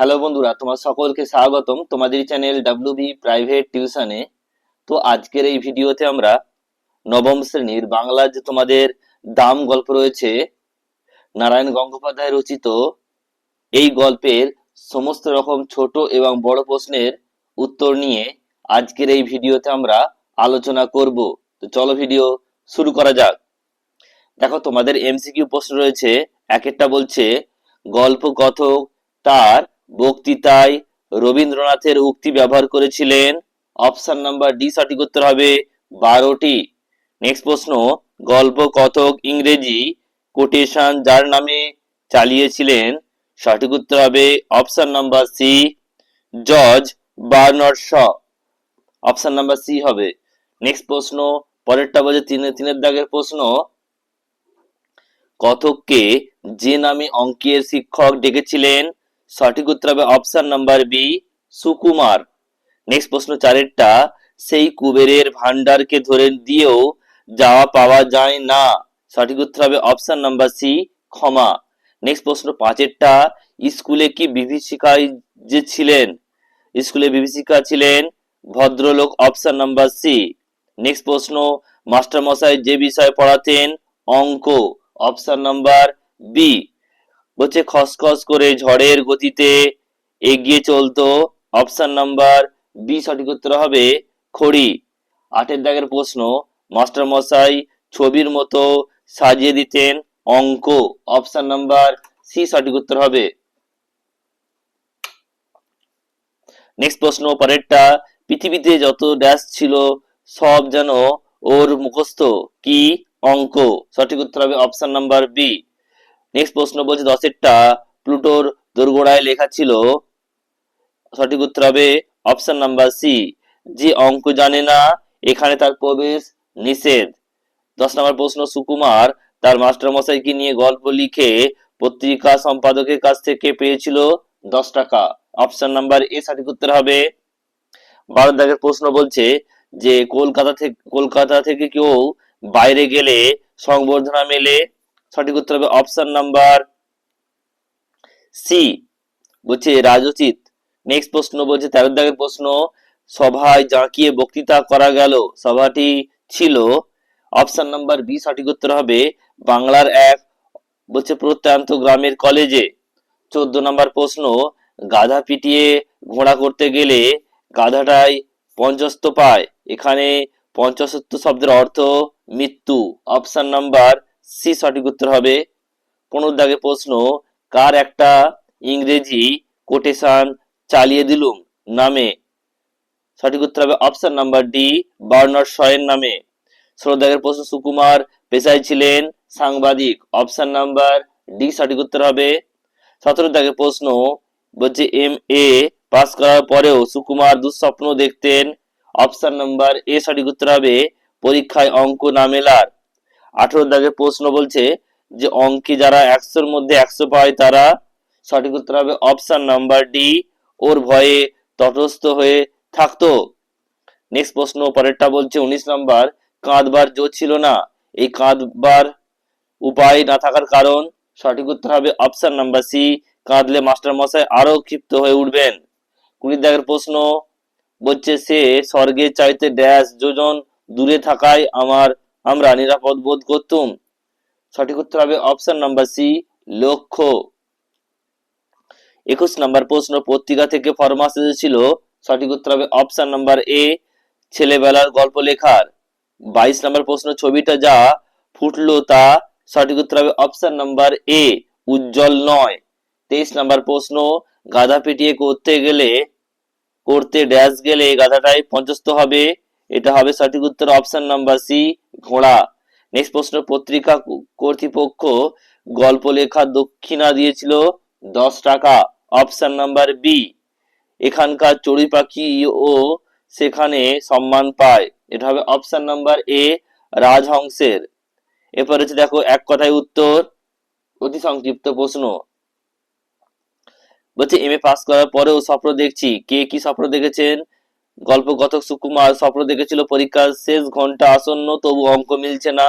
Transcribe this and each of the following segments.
Hello বন্ধুরা, তোমার সকলকে স্বাগতম তোমাদের চ্যানেল ডাব্লিউ বি প্রাইভেট টিউশনে তো আজকের এই ভিডিওতে আমরা নবম শ্রেণির বাংলা যে তোমাদের দাম গল্প রয়েছে, নারায়ণ গঙ্গোপাধ্যায় রচিত, এই গল্পের সমস্ত রকম ছোট এবং বড় প্রশ্নের উত্তর নিয়ে আজকের এই ভিডিওতে আমরা আলোচনা করব। তো চলো ভিডিও শুরু করা যাক। দেখো, তোমাদের এমসিকিউ প্রশ্ন রয়েছে, এক একটা বলছে, গল্প কথক তার বক্তৃতায় রবীন্দ্রনাথের উক্তি ব্যবহার করেছিলেন। অপশন নাম্বার ডি সঠিক উত্তর হবে বারোটি। নেক্সট প্রশ্ন, গল্প, কথক, ইংরেজি কোটেশন যার নামে চালিয়েছিলেন? সঠিক উত্তর হবে option number C George Bernard Shaw. Option number C হবে। নেক্সট প্রশ্ন, পরেরটা বলছে তিন, তিনের দাগের প্রশ্ন। কথককে যে নামে অঙ্কের শিক্ষক ডেকেছিলেন সঠিক উত্তর হবে option number B, Sukumar. Next প্রশ্ন চারেরটা, সেই কুবেরের ভান্ডারকে ধরে দিয়েও যাওয়া পাওয়া যায় না। সঠিক উত্তর হবে অপশন নাম্বার সি, ক্ষমা। নেক্সট প্রশ্ন পাঁচেরটা, স্কুলে কি বিভীষিকায় যে ছিলেন? স্কুলে বিভীষিকা ছিলেন ভদ্রলোক, অপশন নাম্বার সি। নেক্সট প্রশ্ন, মাস্টারমশাই যে বিষয় পড়াতেন, অঙ্ক। অপশন নাম্বার বি বলছে খসখস করে ঝড়ের গতিতে এগিয়ে চলতো। অপশন নাম্বার বি সঠিক উত্তর হবে খড়ি। আটের দাগের প্রশ্ন, মাস্টার মশাই ছবির মতো সাজিয়ে দিতেন অঙ্ক। অপশন নাম্বার সি সঠিক উত্তর হবে। নেক্সট প্রশ্ন, পরেরটা, পৃথিবীতে যত ড্যাশ ছিল সব যেন ওর মুখস্থ, কি? অঙ্ক। সঠিক উত্তর হবে অপশন নাম্বার বি। নেক্সট প্রশ্ন বলছে দশেরটা। প্লুটোর দোরগোড়ায় লেখা ছিল, সঠিক উত্তর হবে অপশন নাম্বার সি যে অঙ্ক জানে না, এখানে তার প্রবেশ নিষেধ। দশ নম্বর প্রশ্ন, সুকুমার তার মাস্টার মশাইকে নিয়ে গল্প লিখে পত্রিকা সম্পাদকের কাছ থেকে পেয়েছিল দশ টাকা? অপশন নাম্বার এ সঠিক উত্তর হবে। বারো দাগের প্রশ্ন বলছে যে, কলকাতা থেকে কলকাতা থেকে কেউ বাইরে গেলে সংবর্ধনা মেলে সঠিক উত্তর হবে অপশন নাম্বার সি বলছে রাজোচিত নেক্সট প্রশ্ন বলছে, তেরো দাগের প্রশ্ন, সভায় জাঁকিয়ে বক্তৃতা করা গেল, সভাটি ছিল। অপশন নাম্বার বি সঠিক উত্তর হবে বাংলার এক, বলছে প্রত্যন্ত গ্রামের কলেজে। চোদ্দ নম্বর প্রশ্ন, গাধা পিটিয়ে ঘোড়া করতে গেলে গাধাটাই পঞ্চস্ত পায়, এখানে পঞ্চসত্ব শব্দের অর্থ মৃত্যু। অপশন নাম্বার সি সঠিক উত্তর হবে। পনেরো দাগে প্রশ্ন, কার একটা ইংরেজি কোটেশন চালিয়ে দিলুম? নামে। সঠিক উত্তর হবে অপশন নাম্বার ডি বার্নার শয়ের নামে। ষোলো দাগের প্রশ্ন, সুকুমার পেশায় ছিলেন সাংবাদিক। অপশন নাম্বার ডি সঠিক উত্তর হবে। সতেরো দাগের প্রশ্ন, বলছে এম এ পাস করার পরেও সুকুমার দুঃস্বপ্ন দেখতেন। অপশন নাম্বার এ সঠিক উত্তর হবে, পরীক্ষায় অঙ্ক না মেলার। আঠারো দাগের প্রশ্ন বলছে যে অঙ্কে যারা একশোর মধ্যে একশো পায়, তারা সঠিক উত্তর হবে অপশন নাম্বার ডি ওর ভয়ে তটস্থ হয়ে থাকতো। নেক্সট প্রশ্ন, পরেরটা বলছে, উনিশ নাম্বার কাঁদবার জোর ছিল না। এই কাঁদবার উপায় না থাকার কারণ সঠিক উত্তর হবে অপশন নাম্বার সি কাঁদলে মাস্টার মশাই আরও ক্ষিপ্ত হয়ে উঠবেন। কুড়ি দাগের প্রশ্ন বলছে, সে স্বর্গে চাইতে ড্যাশ যোজন দূরে থাকায় আমার আমরা নিরাপদ বোধ করতুম। সঠিক উত্তর হবে অপশন নাম্বার সি লক্ষ্য। একুশ নাম্বার প্রশ্ন, পত্রিকা থেকে ফরমাস এসেছিল। সঠিক উত্তর হবে অপশন নাম্বার এ ছেলেবেলার গল্প লেখার। বাইশ নাম্বার প্রশ্ন, ছবিটা যা ফুটলো তা সঠিক উত্তর হবে অপশন নাম্বার এ উজ্জ্বল নয়। তেইশ নাম্বার প্রশ্ন, গাধা পিটিয়ে করতে গেলে, করতে ড্যাশ গেলে গাধাটাই পঞ্চস্ত হবে। এটা হবে সঠিক উত্তর অপশন নাম্বার সি, ঘোড়া। নেক্সট প্রশ্ন, পত্রিকা কর্তৃপক্ষ গল্প লেখা দক্ষিণা দিয়েছিল দশ টাকা। অপশন নাম্বার বি, এখানকার চড়ুই পাখি ও সেখানে সম্মান পায়। এটা হবে অপশন নাম্বার এ, রাজহংসের। এরপর হচ্ছে দেখো, এক কথায় উত্তর, অতি সংক্ষিপ্ত প্রশ্ন। বলছে এম এ পাস করার পরেও স্বপ্ন দেখছি। কে কি স্বপ্ন দেখেছেন? গল্প কথক সুকুমার স্বপ্ন দেখেছিল পরীক্ষার শেষ ঘণ্টা আসন্ন, তবু অঙ্ক মিলছে না।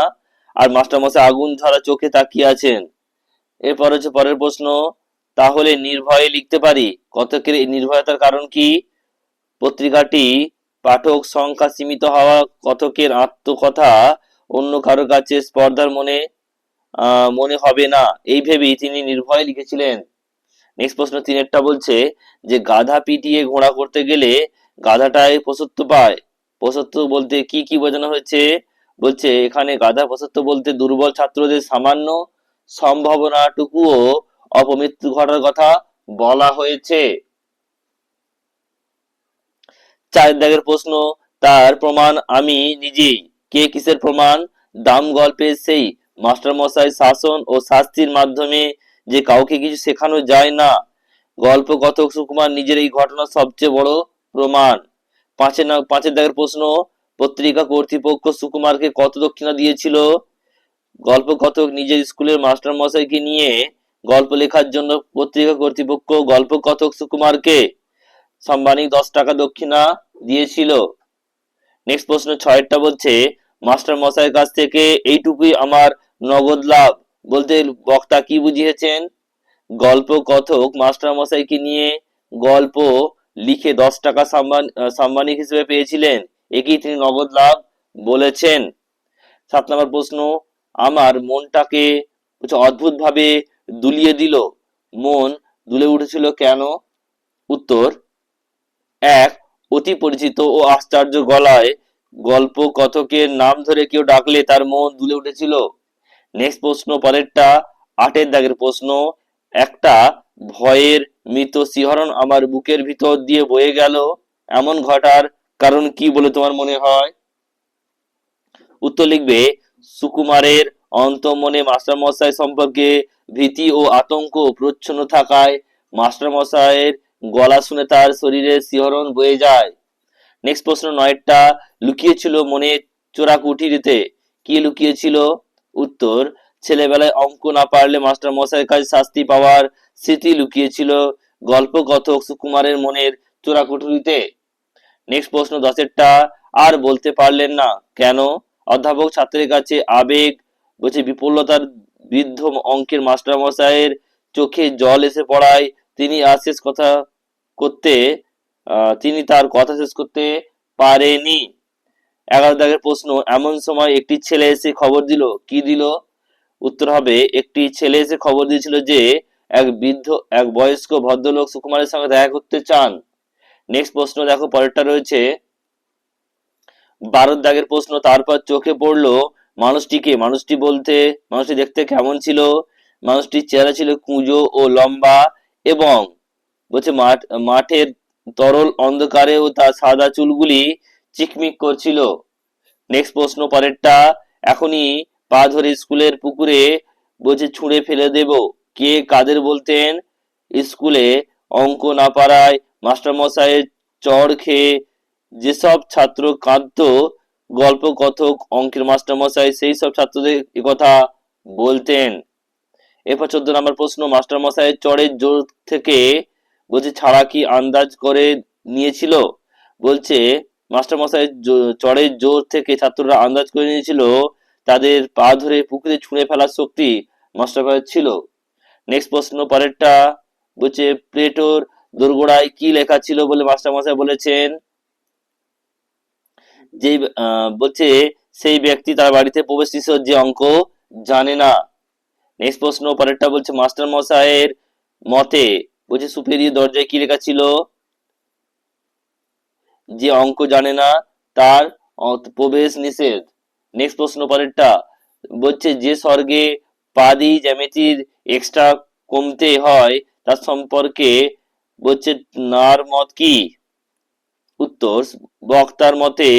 আর মাস্টারমশাই আগুন ধরা চোখে তাকিয়ে আছেন। এরপর হচ্ছে পরের প্রশ্ন, তাহলে নির্ভয়ে লিখতে পারি? কতকের এই নির্ভয়তার কারণ কি? পত্রিকাটি পাঠক সংখ্যা সীমিত হওয়া কথকের আত্মকথা অন্য কারও কাছে স্পর্ধার মনে মনে হবে না। এই ভেবেই তিনি নির্ভয়ে লিখেছিলেন। নেক্সট প্রশ্ন তিনেরটা বলছে যে, গাধা পিটিয়ে ঘোড়া করতে গেলে গাধাটাই প্রসত্ব পায়। প্রসত্ব বলতে কি কি বোঝানো হয়েছে? বলছে, এখানে গাধা প্রসত্ব বলতে দুর্বল ছাত্রদের সামান্য সম্ভাবনাটুকুও অপমৃত্যু ঘটার কথা বলা হয়েছে। চার দাগের প্রশ্ন, তার প্রমাণ আমি নিজেই। কে কিসের প্রমাণ? দাম গল্পের সেই মাস্টারমশাই শাসন ও শাস্তির মাধ্যমে যে কাউকে কিছু শেখানো যায় না। গল্প কথক সুকুমার নিজের এই ঘটনা সবচেয়ে বড় প্রমাণ। পাঁচের পাঁচের দাগের প্রশ্ন, পত্রিকা কর্তৃপক্ষ সুকুমারকে কত দক্ষিণা দিয়েছিল? গল্প কথক নিজের স্কুলের মাস্টার মশাইকে নিয়ে গল্প লেখার জন্য পত্রিকা কর্তৃপক্ষ গল্প কথক সুকুমারকে সাম্বানিক দশ টাকা দক্ষিণা দিয়েছিল। নেক্সট প্রশ্ন ছয়টা বলছে মাস্টার মশাইয়ের কাছ থেকে এইটুকুই আমার নগদ লাভ। বলতে বক্তা কি বুঝিয়েছেন? গল্প কথক মাস্টার মশাইকে নিয়ে গল্প লিখে দশ টাকা সাম্মান সাম্মানিক হিসেবে পেয়েছিলেন। একেই তিনি নগদ লাভ বলেছেন। সাত নম্বর প্রশ্ন, আমার মনটাকে অদ্ভুত ভাবে দুলিয়ে দিল। মন দুলে উঠেছিল কেন? উত্তর, এক, অতি পরিচিত ও আশ্চর্য গলায় গল্প কথকের নাম ধরে কেউ ডাকলে তার মন দুলে উঠেছিল। নেক্সট প্রশ্ন, পরেরটা, আটের দাগের প্রশ্ন একটা ভয়ের মৃত শিহরণ আমার বুকের ভিতর দিয়ে বয়ে গেল। এমন ঘটার কারণ কি বলে তোমার মনে হয়? উত্তর লিখবে, সুকুমারের অন্তমনে মাস্টারমশাই সম্পর্কে ভীতি ও আতঙ্ক প্রচ্ছন্ন থাকায় মাস্টারমশাইয়ের গলা শুনে তার শরীরে শিহরণ বয়ে যায়। নেক্সট প্রশ্ন নয়টা, লুকিয়েছিল মনে চোরা কুঠিরিতে কি লুকিয়েছিল? উত্তর ছেলেবেলায় অঙ্ক না পারলে মাস্টার মশাইয়ের কাছে শাস্তি পাওয়ার স্মৃতি লুকিয়েছিল গল্প কথক সুকুমারের মনের চোরা কুঠুরিতে নেক্সট প্রশ্ন দশেরটা, আর বলতে পারলেন না। কেন? অধ্যাপক ছাত্রের কাছে আবেগ, বলছে বিপুলতার বৃদ্ধ অঙ্কের মাস্টার মশাইয়ের চোখে জল এসে পড়ায়। তিনি আর শেষ কথা করতে তিনি তার কথা শেষ করতে পারেনি। এগারো দাগের প্রশ্ন, এমন সময় একটি ছেলে এসে খবর দিল, কি দিল? উত্তর হবে, একটি ছেলে এসে খবর দিয়েছিল যে এক বৃদ্ধ, এক বয়স্ক ভদ্রলোক সুকুমারের সঙ্গে দেখা করতে চান। নেক্সট প্রশ্ন দেখো, পরেরটা রয়েছে। বারো দাগের প্রশ্ন, তারপর চোখে পড়ল মানুষটিকে মানুষটি বলতে, মানুষটি দেখতে কেমন ছিল? মানুষটির চেহারা ছিল কুঁজো ও লম্বা এবং বলছে মাঠ, মাঠের তরল অন্ধকারেও তার সাদা চুলগুলি চিকমিক করছিল। নেক্সট প্রশ্ন, পরেরটা, এখনই পা ধরে স্কুলের পুকুরে বলছে ছুঁড়ে ফেলে দেব। কে কাদের বলতেন? স্কুলে অঙ্ক না পারায় মাস্টারমশাইয়ের চড় খেয়ে যেসব ছাত্র কাঁদতো, গল্প কথক, অঙ্কের মাস্টারমশাই, সেই সব ছাত্রদের কথা বলতেন। এরপর চোদ্দ নম্বর প্রশ্ন, মাস্টারমশাইয়ের চড়ের জোর থেকে বলছে, ছাড়া কি আন্দাজ করে নিয়েছিল? বলছে মাস্টারমশাই চড়ের জোর থেকে ছাত্ররা আন্দাজ করে নিয়েছিল তাদের পা ধরে পুকুরে ছুঁড়ে ফেলার শক্তি মাস্টারমশাইয়ের ছিল নেক্সট প্রশ্ন পরেরটা বলছে প্লেটোর দোরগোড়ায় কি লেখা ছিল বলে মাস্টার মাস্টারমশাই বলেছেন? যে বলছে, সেই ব্যক্তি তার বাড়িতে প্রবেশ যে অঙ্ক জানে না। নেক্সট প্রশ্ন পরেরটা বলছে মাস্টার মশাইয়ের মতে, বলছে সুপেরিয়র দরজায় কি লেখা ছিল? যে অঙ্ক জানে না, তার প্রবেশ নিষেধ। নেক্সট প্রশ্ন পরেরটা বলছে যে স্বর্গে পাদি জ্যামিতির এক্সট্রা কমতে হয়, তার সম্পর্কে বলছে নার মত কি? উত্তর, বক্তার মতে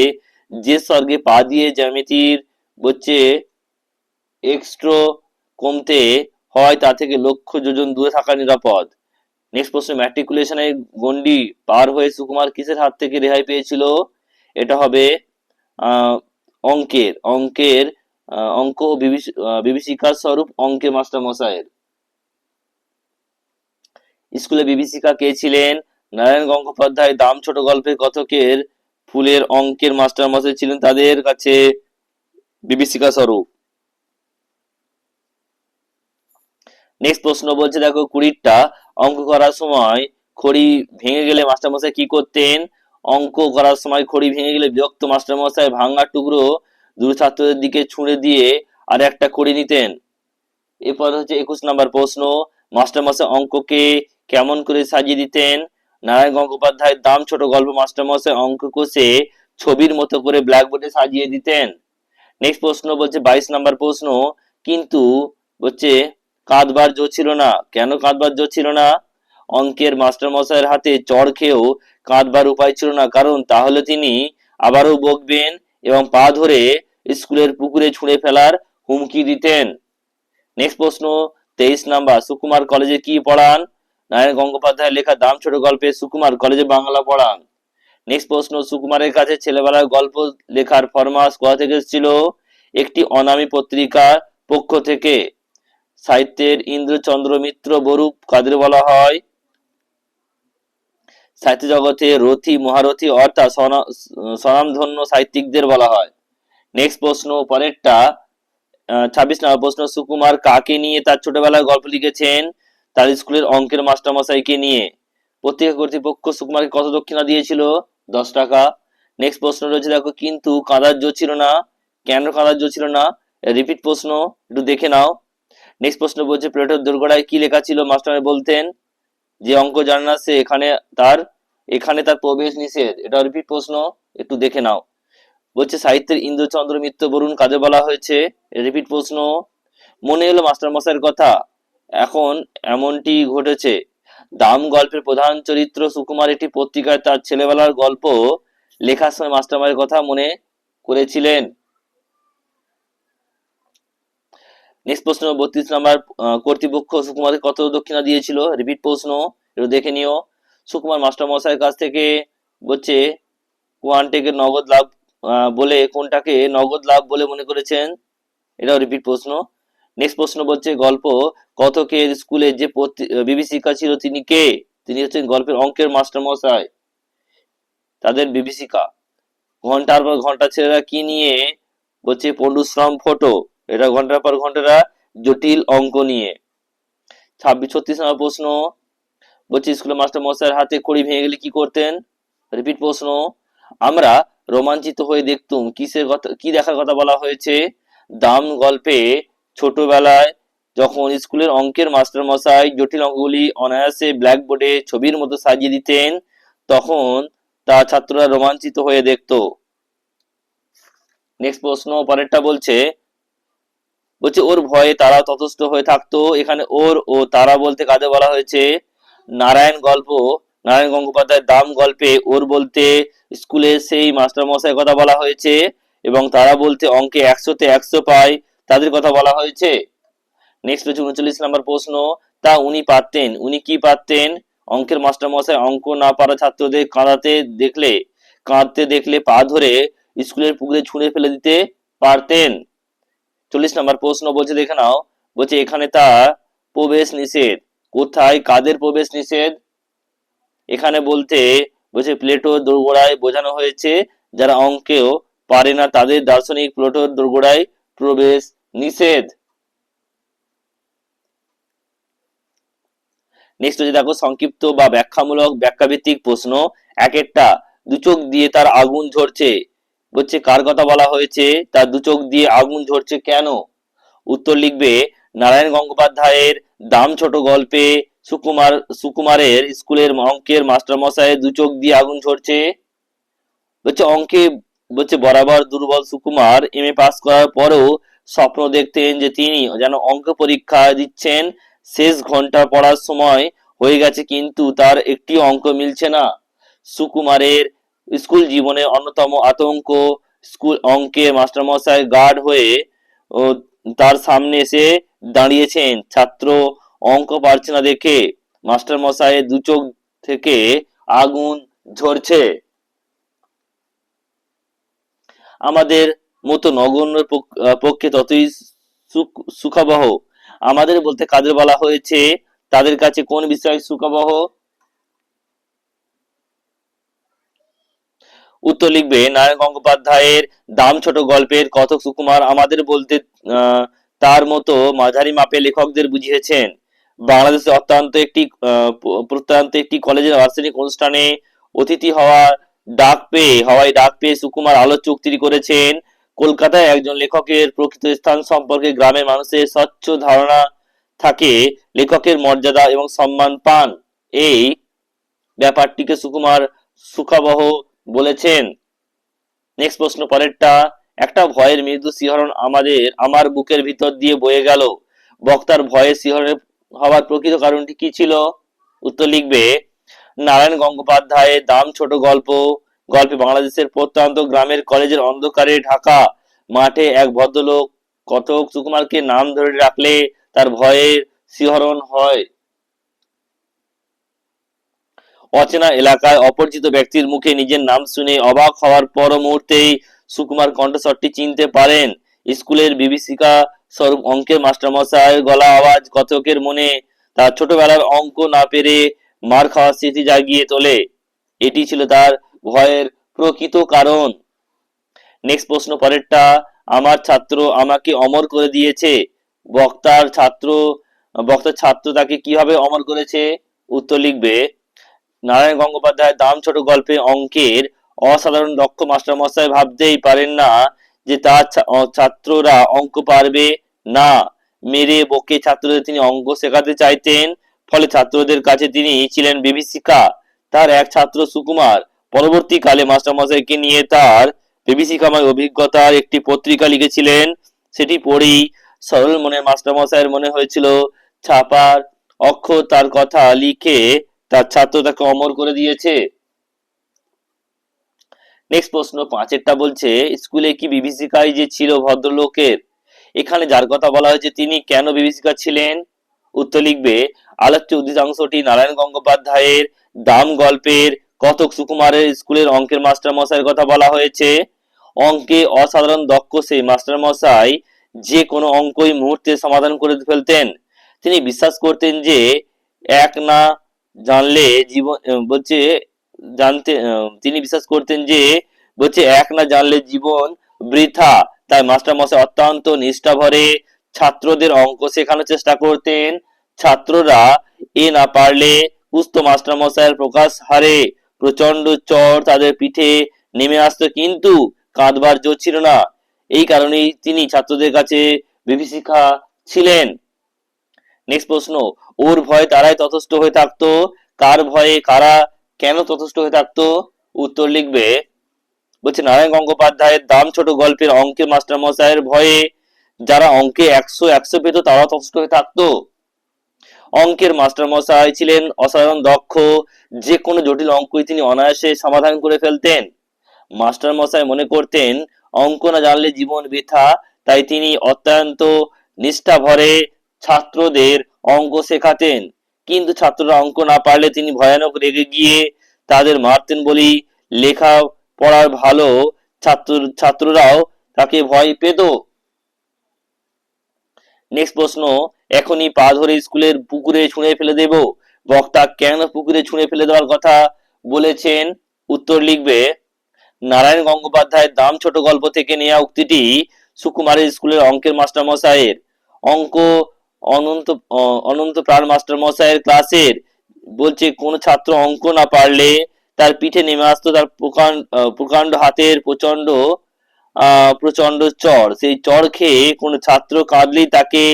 যে স্বর্গে পা দিয়ে জ্যামিতির বলছে এক্সট্রো কমতে হয়, তা থেকে লক্ষ যোজন দূরে থাকা নিরাপদ। নেক্সট প্রশ্ন ম্যাট্রিকুলেশনের গন্ডি পার হয়ে সুকুমার কিসের হাত থেকে রেহাই পেয়েছিল? এটা হবে অঙ্কের অঙ্কের অঙ্ক ও বিভীষিকার স্বরূপ অঙ্কের মাস্টার মশাইয়ের স্কুলে বিভীষিকা কে ছিলেন? নারায়ণ গঙ্গোপাধ্যায় দাম ছোট গল্পের কথকের ফুলের অঙ্কের মাস্টার মশাই ছিলেন তাদের কাছে বিভীষিকা স্বরূপ। নেক্সট প্রশ্ন বলছে, দেখো কুড়িটা। অঙ্ক করার সময় খড়ি ভেঙে গেলে মাস্টারমশাই কি করতেন? অঙ্ক করার সময় খড়ি ভেঙে গেলে বিরক্ত মাস্টারমশাই ভাঙা টুকরো দুটো ছাত্রদের দিকে ছুঁড়ে দিয়ে আর একটা খড়ি নিতেন। এরপর হচ্ছে একুশ নাম্বার প্রশ্ন মাস্টারমশাই অঙ্ককে কেমন করে সাজিয়ে দিতেন? নারায়ণ গঙ্গোপাধ্যায়ের দাম ছোট গল্প মাস্টারমশাই অঙ্ক কষে ছবির মতো করে ব্ল্যাকবোর্ডে সাজিয়ে দিতেন। নেক্সট প্রশ্ন বলছে, বাইশ নাম্বার প্রশ্ন, কিন্তু হচ্ছে কাঁদবার জো ছিল না। কেন কাঁদবার জো ছিল না? অঙ্কের মাস্টারমশাইয়ের হাতে চড় খেয়েও কাঁদবার উপায় ছিল না। কারণ তাহলে তিনি আবারও বকবেন এবং পা ধরে স্কুলের পুকুরে ছুঁড়ে ফেলার হুমকি দিতেন। নেক্সট প্রশ্ন, তেইশ নাম্বার, সুকুমার কলেজে কি পড়ান? নারায়ণ গঙ্গোপাধ্যায়ের লেখা দাম ছোট গল্পে সুকুমার কলেজে বাংলা পড়ান। নেক্সট প্রশ্ন, সুকুমারের কাছে ছেলেবেলার গল্প লেখার ফরমাস কোথা থেকে এসেছিল? একটি অনামী পত্রিকার পক্ষ থেকে। সাহিত্যের ইন্দ্রচন্দ্র মিত্র বরূপ কাদের বলা হয়? সাহিত্য জগতে রথী, মহারথী অর্থাৎ স্বনামধন্য সাহিত্যিকদের বলা হয়। নেক্সট প্রশ্ন, পরেরটা ছাব্বিশ নম্বর প্রশ্ন, সুকুমার কাকে নিয়ে তার ছোটবেলায় গল্প লিখেছেন? তার স্কুলের অঙ্কের মাস্টারমশাইকে নিয়ে। পত্রিকা কর্তৃপক্ষ সুকুমারকে কত দক্ষিণা দিয়েছিল? দশ টাকা। নেক্সট প্রশ্ন রয়েছে, দেখো, কিন্তু কাঁদার জো ছিল না। কেন কাঁদার জো ছিল না? রিপিট প্রশ্ন, একটু দেখে নাও। নেক্সট প্রশ্ন বলছে, প্লেটোর দুর্গড়ায় কি লেখা ছিল? মাস্টার বলতেন যে অঙ্ক জানে না সে এখানে তার এখানে তার প্রবেশ নিষেধ। এটা রিপিট প্রশ্ন, একটু দেখে নাও। বলছে, সাহিত্যের ইন্দ্রচন্দ্র মিত্র বরুণ কাজে বলা হয়েছে? রিপিট প্রশ্ন। মনে এলো মাস্টার মশাইয়ের কথা। এখন এমনটি ঘটেছে। দাম গল্পের প্রধান চরিত্র সুকুমার একটি পত্রিকায় তার ছেলেবেলার গল্প লেখার সময় মাস্টারমায়ের কথা মনে করেছিলেন। নেক্সট প্রশ্ন, বত্রিশ নাম্বার কর্তৃপক্ষ সুকুমারকে কত দক্ষিণা দিয়েছিল? রিপিট প্রশ্ন এটা দেখে নিও। সুকুমার মাস্টার মশাইয়ের কাছ থেকে বলছে কোয়ান্টেকের নগদ লাভ বলে কোনটাকে নগদ লাভ বলে মনে করেছেন? এটাও রিপিট প্রশ্ন। নেক্সট প্রশ্ন বলছে, গল্প কথকের স্কুলে যে বিভীষিকা ছিল তিনি কে? তিনি হচ্ছেন গল্পের অঙ্কের মাস্টার মশাই তাদের বিভীষিকা ঘণ্টার পর ঘণ্টা ছেলেরা কি নিয়ে বলছে, পণ্ডুশ্রম ফটো। এটা ঘণ্টার পর ঘন্টারা জটিল অঙ্ক নিয়ে। ছাব্বিশ, ছত্রিশ নম্বর প্রশ্ন। বলছি স্কুলের মাস্টার মশাইয়ের হাতে কড়ি ভেঙে গেলে কি করতেন? রিপিট প্রশ্ন। আমরা রোমাঞ্চিত হয়ে দেখতুম কিসের কথা, কি দেখার কথা বলা হয়েছে? দাম গল্পে ছোটবেলায় যখন স্কুলের অঙ্কের মাস্টার মশাই জটিল অঙ্কগুলি অনায়াসে ব্ল্যাকবোর্ডে ছবির মতো সাজিয়ে দিতেন, তখন তা ছাত্ররা রোমাঞ্চিত হয়ে দেখতো। নেক্সট প্রশ্ন, পরেরটা বলছে বলছে, ওর ভয়ে তারা তথস্থ হয়ে থাকতো। এখানে ওর ও তারা বলতে কাজে বলা হয়েছে? নারায়ণ গল্প, নারায়ণ গঙ্গোপাধ্যায়ের দাম গল্পে ওর বলতে স্কুলে সেই মাস্টার মশাই কথা বলা হয়েছে এবং তারা বলতে অঙ্কে একশোতে একশো পায়, তাদের কথা বলা হয়েছে। নেক্সট হচ্ছে উনচল্লিশ নাম্বার প্রশ্ন, তা উনি পারতেন? উনি কি পারতেন? অঙ্কের মাস্টার মশাই অঙ্ক না পারা ছাত্রদের কাঁদাতে দেখলে, কাঁদতে দেখলে পা ধরে স্কুলের পুকুরে ছুঁড়ে ফেলে দিতে পারতেন। চল্লিশ নাম্বার প্রশ্ন বলছে, দেখে নাও। বলছে, এখানে তার প্রবেশ নিষেধ। কোথায়? কাদের প্রবেশ নিষেধ? এখানে বলতে, বলছে, প্লেটো দোরগোড়ায় বোঝানো হয়েছে, যারা অঙ্কেও পারে না, তাদের দার্শনিক প্লেটোর দোরগোড়ায় প্রবেশ নিষেধ। নেক্সট হচ্ছে, দেখো, সংক্ষিপ্ত বা ব্যাখ্যামূলক ব্যাখ্যাভিত্তিক প্রশ্ন। এক একটা দু চোখ দিয়ে তার আগুন ঝরছে। বলছে, কার কথা বলা হয়েছে? তার দু চোখ দিয়ে আগুন ঝরছে কেন? উত্তর লিখবে, নারায়ণ গঙ্গোপাধ্যায়ের দাম ছোট গল্পে সুকুমার, সুকুমারের স্কুলের অঙ্কের মাস্টার মশাইয়ের দু চোখ দিয়ে আগুন ঝরছে বলছে, অঙ্কে বলছে, বরাবর দুর্বল সুকুমার এম এ পাস করার পরেও স্বপ্ন দেখতেন যে তিনি যেন অঙ্ক পরীক্ষা দিচ্ছেন। শেষ ঘণ্টা পড়ার সময় হয়ে গেছে, কিন্তু তার একটি অঙ্ক মিলছে না। সুকুমারের স্কুল জীবনে অন্যতম আতঙ্ক স্কুল অঙ্কে মাস্টারমশাই গার্ড হয়ে, ও, তার সামনে এসে দাঁড়িয়েছেন। ছাত্র অঙ্ক পারছে না দেখে মাস্টারমশাইয়ের দু চোখ থেকে আগুন ঝরছে। আমাদের মতো নগণ্য পক- পক্ষে ততই সুখ- সুখাবহ। আমাদের বলতে কাদের বলা হয়েছে? তাদের কাছে কোন বিষয় সুখাবহ? উত্তর লিখবে নারায়ণ গঙ্গোপাধ্যায়ের দাম ছোট গল্পের কথক সুকুমার আমাদের বলতে তার মতো মাঝারি মাপে লেখকদের বুঝিয়েছেন। বাংলাদেশে অত্যন্ত একটি প্রত্যন্ত একটি কলেজের বার্ষিক অনুষ্ঠানে অতিথি হওয়া ডাক পেয়ে, হওয়ায় ডাক পেয়ে সুকুমার আলোচ্য উক্তি করেছেন। কলকাতায় একজন লেখকের প্রকৃত স্থান সম্পর্কে গ্রামের মানুষের স্বচ্ছ ধারণা থাকে, লেখকের মর্যাদা এবং সম্মান পান। এই ব্যাপারটিকে সুকুমার সুখাবহ বলেছেন। নেক্সট প্রশ্ন, পরেরটা, একটা ভয়ের মৃদু শিহরণ আমাদের, আমার বুকের ভিতর দিয়ে বয়ে গেল। বক্তার ভয়ে শিহরণের হওয়ার প্রকৃত কারণটি কি ছিল? উত্তর লিখবে, নারায়ণ গঙ্গোপাধ্যায়ের দাম ছোট গল্প। গল্পে বাংলাদেশের প্রত্যন্ত গ্রামের কলেজের অন্ধকারে ঢাকা। মাঠে এক ভদ্রলোক কতক সুকুমারকে নাম ধরে রাখলে তার ভয়ের শিহরণ হয়। অচেনা এলাকায় অপরিচিত ব্যক্তির মুখে নিজের নাম শুনে অবাক হওয়ার পর মুহূর্তেই সুকুমার কণ্ঠস্বরটি চিনতে পারেন। স্কুলের বিভীষিকা স্বরূপ অঙ্কের মাস্টারমশাইয়ের গলা আওয়াজ কতকের মনে তার ছোটবেলার অঙ্ক না পেরে মার খাওয়ার স্মৃতি জাগিয়ে তোলে। এটি ছিল তার ভয়ের প্রকৃত কারণ। নেক্সট প্রশ্ন পরেরটা, আমার ছাত্র আমাকে অমর করে দিয়েছে। বক্তার ছাত্র বক্তার ছাত্র তাকে কীভাবে অমর করেছে? উত্তর লিখবে নারায়ণ গঙ্গোপাধ্যায় দাম ছোট গল্পে অঙ্কের অসাধারণ দক্ষ মাস্টারমশাই ভাবতেই পারেন না যে তার ছাত্ররা অঙ্ক পারবে না। মেরে বকে ছাত্রদের তিনি অঙ্ক শেখাতে চাইতেন, ফলে ছাত্রদের কাছে তিনি ছিলেন বিভীষিকা। তার এক ছাত্র সুকুমার, পরবর্তীকালে মাস্টারমশাইকে নিয়ে তার বিভীষিকাময় অভিজ্ঞতার একটি পত্রিকা লিখেছিলেন। সেটি পড়েই সরল মনে মাস্টারমশাইয়ের মনে হয়েছিল, ছাপার অক্ষর তার কথা লিখে তার ছাত্র তাকে অমর করে দিয়েছে। নেক্সট প্রশ্ন পাঁচেরটা বলছে, স্কুলে কি বিভীষিকায় যে ছিল ভদ্রলোকের? এখানে যার কথা বলা হয়েছে তিনি কেন বিভীষিকা ছিলেন? উত্তর লিখবে, আলোচ্য অংশটি নারায়ণ গঙ্গোপাধ্যায়ের দাম গল্পের কতক সুকুমারের স্কুলের অঙ্কের মাস্টার মশাইয়ের কথা বলা হয়েছে। অঙ্কে অসাধারণ দক্ষ সেই মাস্টার মশাই যে কোনো অঙ্কই মুহূর্তে সমাধান করে ফেলতেন। তিনি বিশ্বাস করতেন যে এক না জানলে জীবন বলছে, জানতে তিনি বিশ্বাস করতেন যে, বলছে, এক না জানলে জীবন বৃথা। তাই মাস্টার মশাই অত্যন্ত নিষ্ঠা ভরে ছাত্রদের অঙ্ক শেখানোর চেষ্টা করতেন। ছাত্ররা এ না পারলে কুস্ত মাস্টার মশাইয়ের প্রকাশ হারে। প্রচণ্ড চর তাদের পিঠে নেমে আসতো, কিন্তু কাঁদবার জোর ছিল না। এই কারণেই তিনি ছাত্রদের কাছে বিভীষিকা ছিলেন। নেক্সট প্রশ্ন ওর ভয়ে তারাই তথস্থ হয়ে থাকতো। কার ভয়ে কারা কেন তথস্থ হয়ে থাকতো? উত্তর লিখবে, বলছে, নারায়ণ গঙ্গোপাধ্যায়ের দাম ছোট গল্পের অঙ্কের মাস্টার মশাইয়ের ভয়ে যারা অঙ্কে একশো একশো পেত তারা তথস্থ হয়ে থাকতো। অঙ্কের মাস্টার মশাই ছিলেন অসাধারণ দক্ষ। যে কোনো জটিল অঙ্কই তিনি অনায়াসে সমাধান করে ফেলতেন। মাস্টার মশাই মনে করতেন, অঙ্ক না জানলে জীবন বৃথা, তাই তিনি অত্যন্ত নিষ্ঠা ভরে ছাত্রদের অঙ্ক শেখাতেন। কিন্তু ছাত্ররা অঙ্ক না পারলে তিনি ভয়ানক রেগে গিয়ে তাদের মারতেন বলি লেখা পড়ার ভালো ছাত্র, ছাত্ররাও তাকে ভয় পেত। নেক্সট প্রশ্ন, এখনই পা ধরে স্কুলের পুকুরে ছুঁড়ে ফেলে দেব। বক্তা, কেন পুকুরে ছুঁড়ে ফেলে দেওয়ার কথা বলেছেন? উত্তর লিখবে, নারায়ণ গঙ্গোপাধ্যায়ের দাম ছোট গল্প থেকে নেওয়া উক্তিটি সুকুমারের স্কুলের অঙ্কের মাস্টার মশাইয়ের অঙ্ক অনন্ত অনন্ত প্রাণ মাস্টার মশাইয়ের ক্লাসের বলছে, কোন ছাত্র অঙ্ক না পারলে তার পিঠে নেমে আসতো, তার প্রকাণ্ড প্রকাণ্ড হাতের প্রচণ্ড আহ প্রচণ্ড চর। সেই চর খেয়ে কোন ছাত্র কাঁদলেই তাকে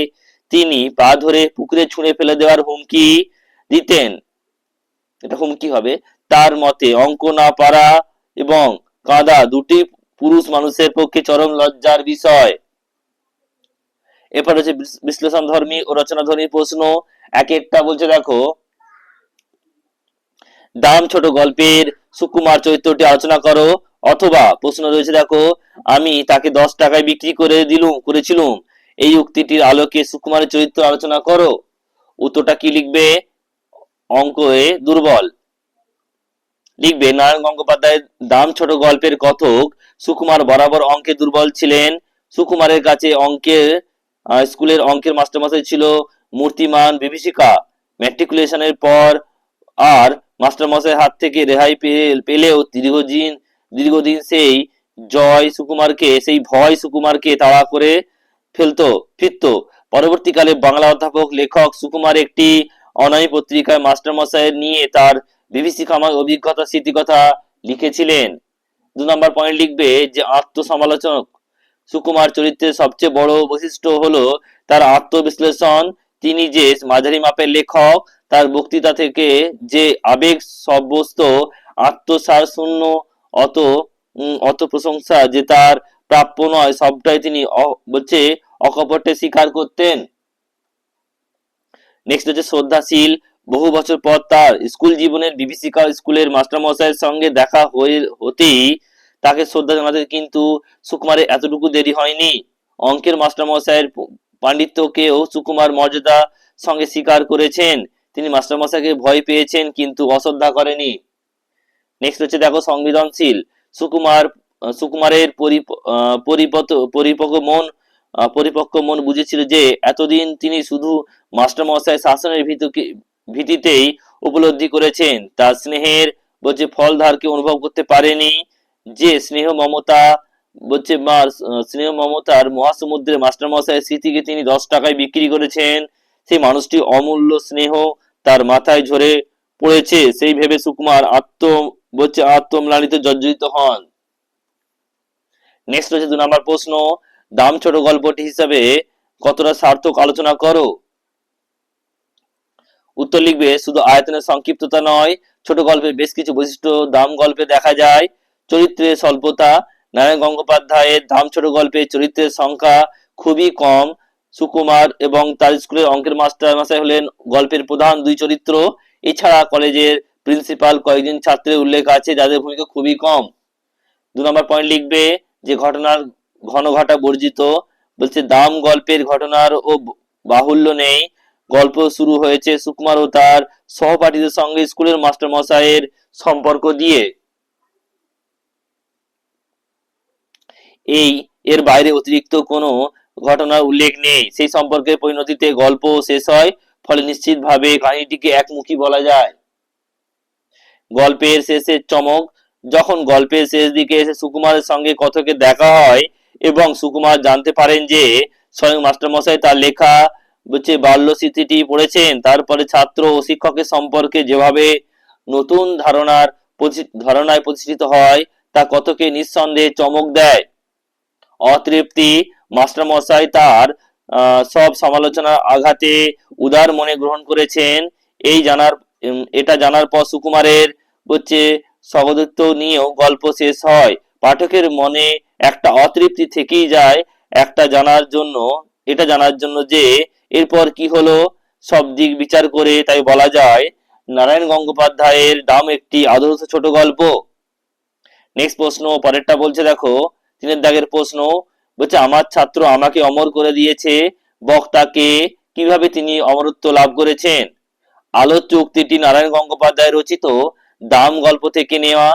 তিনি পা ধরে পুকুরে ছুঁড়ে ফেলে দেওয়ার হুমকি দিতেন। এটা হুমকি হবে। তার মতে, অঙ্ক না পারা এবং কাঁদা দুটি পুরুষ মানুষের পক্ষে চরম লজ্জার বিষয়। এরপর হচ্ছে বিশ্লেষণ ধর্মী ও রচনা ধর্মী প্রশ্ন। এক একটা বলছে, দেখো, দাম ছোট গল্পের সুকুমার চরিত্রটি আলোচনা করো, অথবা প্রশ্ন রয়েছে, দেখো, আমি তাকে দশ টাকায় বিক্রি করে দিলুম, করেছিলুম, এই উক্তিটির আলোকে সুকুমারের চরিত্র আলোচনা করো। উত্তরটা কি লিখবে? অঙ্কে দুর্বল। লিখবে, নারায়ণ গঙ্গোপাধ্যায়ের দাম ছোট গল্পের কথক সুকুমার বরাবর অঙ্কে দুর্বল ছিলেন। সুকুমারের কাছে অঙ্কের স্কুলের অঙ্কের মাস্টারমশাই ছিল মূর্তিমান বিভীষিকা। ম্যাট্রিকুলেশনের পর আর মাস্টারমশাইয়ের হাত থেকে রেহাই পে- পেলেও দীর্ঘদিন দীর্ঘদিন সেই জয় সুকুমারকে, সেই ভয় সুকুমারকে তাড়া করে ফেলতো, ফিরতো। পরবর্তীকালে বাংলা অধ্যাপক, লেখক সুকুমার একটি অনামী পত্রিকায় মাস্টারমশাইয়ের নিয়ে তার বিবিসি খামার অভিজ্ঞতা, স্মৃতিকথা লিখেছিলেন। দু নম্বর পয়েন্ট লিখবে যে আত্মসমালোচক সুকুমার চরিত্রের সবচেয়ে বড় বৈশিষ্ট্য হলো তার আত্মবিশ্লেষণ। তিনি যে মাঝারি মাপের লেখক, তার বক্তৃতা থেকে যে আবেগ সব্যস্ত, আত্মসার শূন্য, অত অত প্রশংসা যে তার প্রাপ্য নয়, সবটাই তিনি বলছে, অকপটে স্বীকার করতেন। নেক্সট হচ্ছে শ্রদ্ধাশীল। বহু বছর পর তার স্কুল জীবনের বিভীষিকা স্কুলের মাস্টারমশাইয়ের সঙ্গে দেখা হয়ে, হতেই তাকে শ্রদ্ধা জানাতে কিন্তু সুকুমারের এতটুকু দেরি হয়নি। অঙ্কের মাস্টারমশাইয়ের পাণ্ডিত্যকেও সুকুমার মর্যাদা সঙ্গে স্বীকার করেছেন। তিনি মাস্টারমশাইকে ভয় পেয়েছেন কিন্তু অশ্রদ্ধা করেনি নেক্সট হচ্ছে দেখো সংবেদনশীল। সুকুমার, সুকুমারের পরিপত, পরিপক্ক মন পরিপক্ক মন বুঝেছিল যে এতদিন তিনি শুধু মাস্টারমশাই শাসনের ভিত্তিতেই উপলব্ধি করেছেন। তার স্নেহের বলছে ফলধারকে অনুভব করতে পারেনি। যে স্নেহ মমতা বলছে স্নেহ মমতার মহাসমুদ্রে মাস্টারমশাইয়ের স্মৃতিকে তিনি দশ টাকায় বিক্রি করেছেন। সেই মানুষটি অমূল্য স্নেহ তার মাথায় ঝরে পড়েছে। সেই ভেবে সুকুমার আত্ম বলছে আত্মম্লানিতে জর্জরিত হন। নেক্সট হচ্ছে দু নম্বর প্রশ্ন, দাম ছোট গল্পটি হিসাবে কতটা সার্থক আলোচনা করো? উত্তর লিখবে, শুধু আয়তনের সংক্ষিপ্ততা নয়, ছোট গল্পের বেশ কিছু বৈশিষ্ট্য দাম গল্পে দেখা যায়। চরিত্রের স্বল্পতা, নারায়ণ গঙ্গোপাধ্যায়ের দাম ছোট গল্পে চরিত্রের সংখ্যা খুবই কম। সুকুমার এবং তার স্কুলের অঙ্কের মাস্টার মশাই হলেন গল্পের প্রধান দুই চরিত্র। এছাড়া কলেজের প্রিন্সিপাল কয়েকজন ছাত্রের উল্লেখ আছে, যাদের ভূমিকা খুবই কম। দু নম্বর পয়েন্ট লিখবে যে ঘটনার ঘন ঘটা বর্জিত। বলছে, দাম গল্পের ঘটনার ও বাহুল্য নেই। গল্প শুরু হয়েছে সুকুমার ও তার সহপাঠীদের সঙ্গে স্কুলের মাস্টার মশাইয়ের সম্পর্ক দিয়ে। এই এর বাইরে অতিরিক্ত কোনো ঘটনার উল্লেখ নেই। সেই সম্পর্কের পরিণতিতে গল্প শেষ হয়, ফলে নিশ্চিতভাবে কাহিনীটিকে একমুখী বলা যায়। গল্পের শেষের চমক, যখন গল্পের শেষ দিকে এসে সুকুমারের সঙ্গে কথকের দেখা হয় এবং সুকুমার জানতে পারেন যে স্বয়ং মাস্টারমশাই তার লেখা হচ্ছে বাল্য স্মৃতিটি পড়েছেন, তারপরে ছাত্র ও শিক্ষকের সম্পর্কে যেভাবে নতুন ধারণার ধারণায় প্রতিষ্ঠিত হয়, তা কতকে নিঃসন্দেহে চমক দেয়। অতৃপ্তি। মাস্টারমশাই তার সব সমালোচনার আঘাতে উদার মনে গ্রহণ করেছেন। এই জানার এটা জানার পর সুকুমারের হচ্ছে স্বগতত্ব নিয়েও গল্প শেষ হয়। পাঠকের মনে একটা অতৃপ্তি থেকেই যায় একটা জানার জন্য, এটা জানার জন্য যে এরপর কি হলো, সব দিক বিচার করে তাই বলা যায়। নারায়ণ গঙ্গোপাধ্যায়ের দাম একটি আদর্শ ছোট গল্প। নেক্সট প্রশ্ন, পরেরটা বলছে দেখো তিনের দাগের প্রশ্ন, বলছে, আমার ছাত্র আমাকে অমর করে দিয়েছে, বক্তাকে কীভাবে তিনি অমরত্ব লাভ করেছেন? আলোচ্য উক্তিটি নারায়ণ গঙ্গোপাধ্যায় রচিত, দাম গল্প থেকে নেওয়া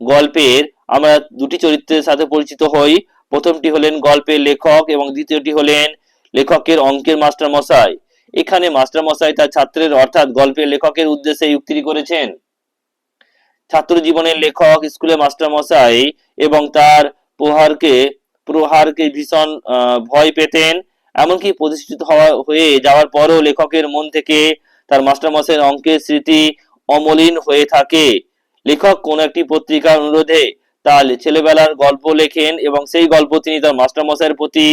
গল্পের আমরা দুটি চরিত্রের সাথে পরিচিত হই। প্রথমটি হলেন গল্পের লেখক এবং দ্বিতীয়টি হলেন লেখকের অঙ্কের মাস্টার মশাই এখানে মাস্টার মশাই তার ছাত্রের, অর্থাৎ গল্পের লেখকের উদ্দেশ্যে উক্তিটি করেছেন। ছাত্র জীবনের লেখক স্কুলে মাস্টার মশাই এবং তার প্রহারকে প্রহারকে ভীষণ ভয় পেতেন। এমনকি প্রতিষ্ঠিত হওয়া হয়ে যাওয়ার পরও লেখকের মন থেকে তার মাস্টার মশাইয়ের অঙ্কের স্মৃতি অমলিন হয়ে থাকে। লেখক কোন একটি পত্রিকার অনুরোধে তার ছেলেবেলার গল্প লেখেন এবং সেই গল্প তিনি তার মাস্টার মশাইয়ের প্রতি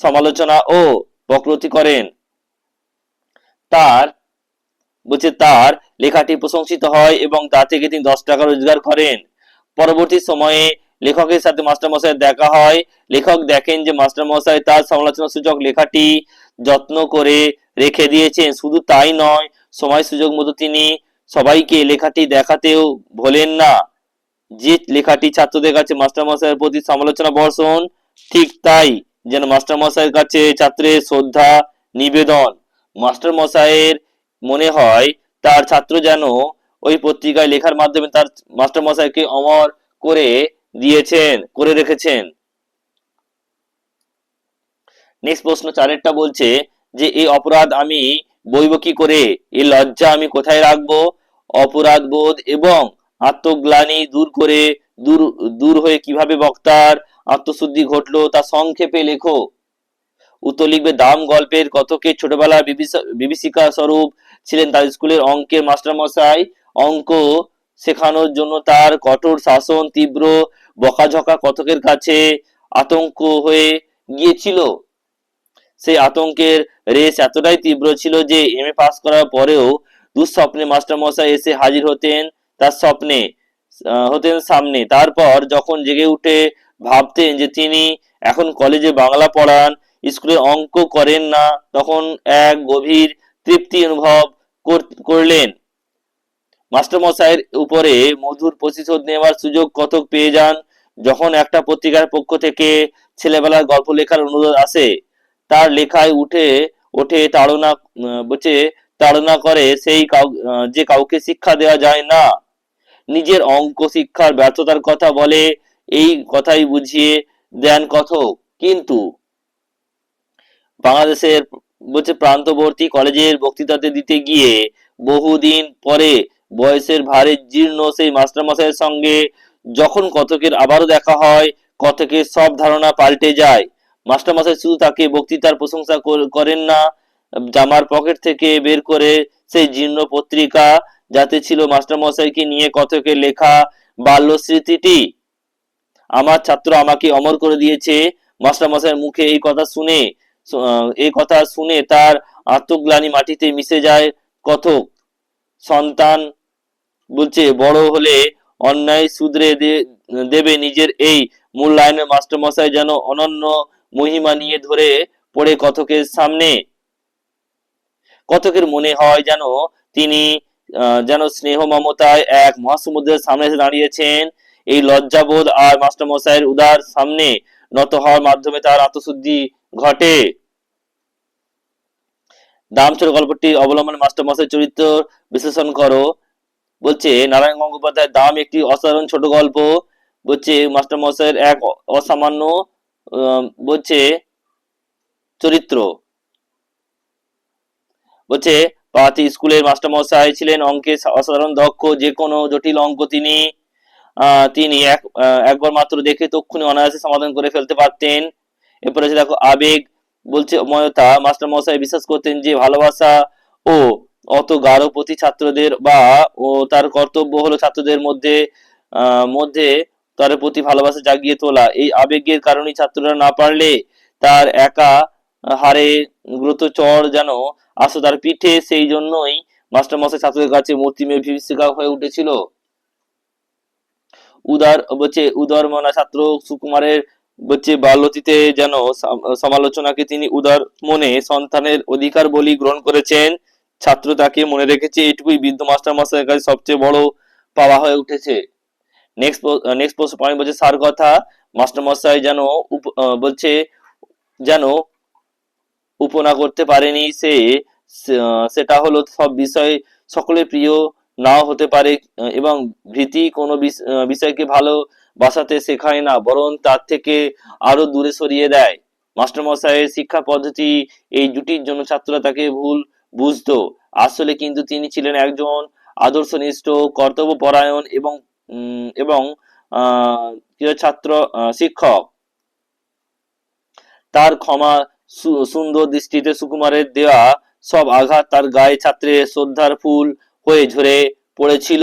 সমালোচনা ও বক্রতি করেন। তার, বলছে তার লেখাটি প্রশংসিত হয় এবং তা থেকে তিনি দশ টাকা রোজগার করেন। পরবর্তী সময়ে লেখকের সাথে মাস্টারমশাইয়ের দেখা হয়। লেখক দেখেন যে মাস্টারমশাই তার সমালোচনা সূচক লেখাটি যত্ন করে রেখে দিয়েছেন। শুধু তাই নয়, সময় সুযোগ মতো তিনি সবাইকে লেখাটি দেখাতেও ভোলেন না। যে লেখাটি ছাত্রদের কাছে মাস্টারমশাইয়ের প্রতি সমালোচনা বর্ষণ, ঠিক তাই যেন মাস্টারমশাইয়ের কাছে ছাত্রের শ্রদ্ধা নিবেদন। মাস্টারমশাইয়ের মনে হয় তার ছাত্র যেন ওই পত্রিকায় লেখার মাধ্যমে তার মাস্টারমশাইকে অমর করে দিয়েছেন, করে রেখেছেন। নেক্সট প্রশ্ন চারেরটা বলছে যে, এই অপরাধ আমি বইব কি করে? এই লজ্জা আমি কোথায় রাখব? অপরাধ বোধ এবং আত্মগ্লানি দূর করে, দূর দূর হয়ে কীভাবে বক্তার আত্মশুদ্ধি ঘটলো তা সংক্ষেপে লেখো। উত্তর লিখবে, দাম গল্পের কথকে ছোটবেলার বিভীষি- বিভীষিকা স্বরূপ ছিলেন তার স্কুলের অঙ্কের মাস্টারমশাই। অঙ্ক শেখানোর জন্য তার কঠোর শাসন তীব্র বকাঝকা কথকের কাছে আতঙ্ক হয়ে গিয়েছিল? সেই আতঙ্কের রেস এতটাই তীব্র ছিল যে এম এ পাস করার পরেও দুঃস্বপ্নে মাস্টারমশাই এসে হাজির হতেন তার স্বপ্নে হতেন সামনে। তারপর যখন জেগে উঠে ভাবতেন যে তিনি এখন কলেজে বাংলা পড়ান, স্কুলে অঙ্ক করেন না, তখন এক গভীর তৃপ্তি অনুভব করলেন। মাস্টারমশাইয়ের উপরে মধুর প্রতিশোধ নেওয়ার সুযোগ কতক পেয়ে যান? যখন একটা পত্রিকার পক্ষ থেকে ছেলেবেলার গল্প লেখার অনুরোধ আসে, তার লেখায় উঠে, ওঠে তাড়না বলছে, তাড়না করে সেই যে কাউকে শিক্ষা দেওয়া যায় না। নিজের অঙ্ক শিক্ষার ব্যর্থতার কথা বলে, এই কথাই বুঝিয়ে দেন কথক কিন্তু বাংলাদেশের, বলছে, প্রান্তবর্তী কলেজের বক্তৃতাতে দিতে গিয়ে বহুদিন পরে বয়সের ভারে জীর্ণ সেই মাস্টারমশাইয়ের সঙ্গে যখন কতকের আবারও দেখা হয় কতকের সব ধারণা পাল্টে যায়। মাস্টারমশাই শুধু তাকে বক্তৃতার প্রশংসা করেন না, জামার পকেট থেকে বের করে সেই জীর্ণ পত্রিকা যাতে ছিল মাস্টারমশাইকে নিয়ে কতকের লেখা বাল্য স্মৃতিটি আমার ছাত্র আমাকে অমর করে দিয়েছে, মাস্টারমশাইয়ের মুখে এই কথা শুনে এই কথা শুনে তার আত্মগ্লানি মাটিতে মিশে যায় কথক সন্তান বলছে, বড় হলে অন্যায় দে- দেবে নিজের এই মূল্যায়নের মাস্টারমশাই যেন অনন্য মহিমা নিয়ে ধরে পড়ে কথকের সামনে। কথকের মনে হয় যেন তিনি যেন স্নেহ মমতায় এক মহাসমুদ্রের সামনে এসে দাঁড়িয়েছেন। এই লজ্জাবোধ আর মাস্টারমশাইয়ের উদার সামনে নত হওয়ার মাধ্যমে তার আত্মশুদ্ধি ঘটে। দাম ছোট গল্পটি অবলম্বনে মাস্টারমশাই চরিত্র বিশ্লেষণ করো। বলছে, নারায়ণ গঙ্গোপাধ্যায় দাম একটি অসাধারণ ছোট গল্প। বলছে, মাস্টারমশাইয়ের এক অসামান্য বলছে, চরিত্র। বলছে পাতি স্কুলের মাস্টারমশাই ছিলেন অঙ্কে অসাধারণ দক্ষ, যে কোনো জটিল অঙ্ক তিনি তিনি এক একবার মাত্র দেখে তক্ষুনি অনায়াসে সমাধান করে ফেলতে পারতেন। এরপরে দেখো, আবেগ বলছে ময়তা মাস্টারমশাই বিশ্বাস করতেন যে ভালোবাসা ও অত গাঢ় প্রতি ছাত্রদের বা ও তার কর্তব্য হলো ছাত্রদের মধ্যে মধ্যে তার প্রতি ভালোবাসা জাগিয়ে তোলা। এই আবেগের কারণে ছাত্ররা না পারলে তার একা হারে গুরুত্ব চর যেন আসো তার পিঠে। সেই জন্যই মাস্টারমশাই ছাত্রদের কাছে মূর্তিমেয় বিভীষিকা হয়ে উঠেছিল। উদার বলছে, উদার মনা ছাত্র সুকুমারের বলছে বাল্যতীতে যেন সমালোচনাকে তিনি উদার মনে সন্তানের অধিকার বলি গ্রহণ করেছেন। ছাত্র তাকে মনে রেখেছে, এটুকুই বৃদ্ধ মাস্টার মশাইয়ের কাছে সবচেয়ে বড় পাওয়া হয়ে উঠেছে। নেক্সট নেক্সট প্রশ্ন বলছে সার কথা। মাস্টার মশাই যেন বলছে, যেন উপনা করতে পারেনি সে সেটা হলো সব বিষয় সকলের প্রিয় নাও হতে পারে এবং ভীতি কোনো বিষ- বিষয়কে ভালো বাসাতে শেখায় না, বরং তার থেকে আরও দূরে সরিয়ে দেয়। মাস্টারমশাইয়ের শিক্ষা পদ্ধতি এই জুটির জন্য ছাত্ররা তাকে ভুল বুঝতো। আসলে কিন্তু তিনি ছিলেন একজন আদর্শনিষ্ঠ, কর্তব্যপরায়ণ এবং এবং ছাত্র শিক্ষক। তার ক্ষমা সুন্দর দৃষ্টিতে সুকুমারের দেওয়া সব আঘাত তার গায়ে ছাত্রের শ্রদ্ধার ফুল হয়ে ঝরে পড়েছিল।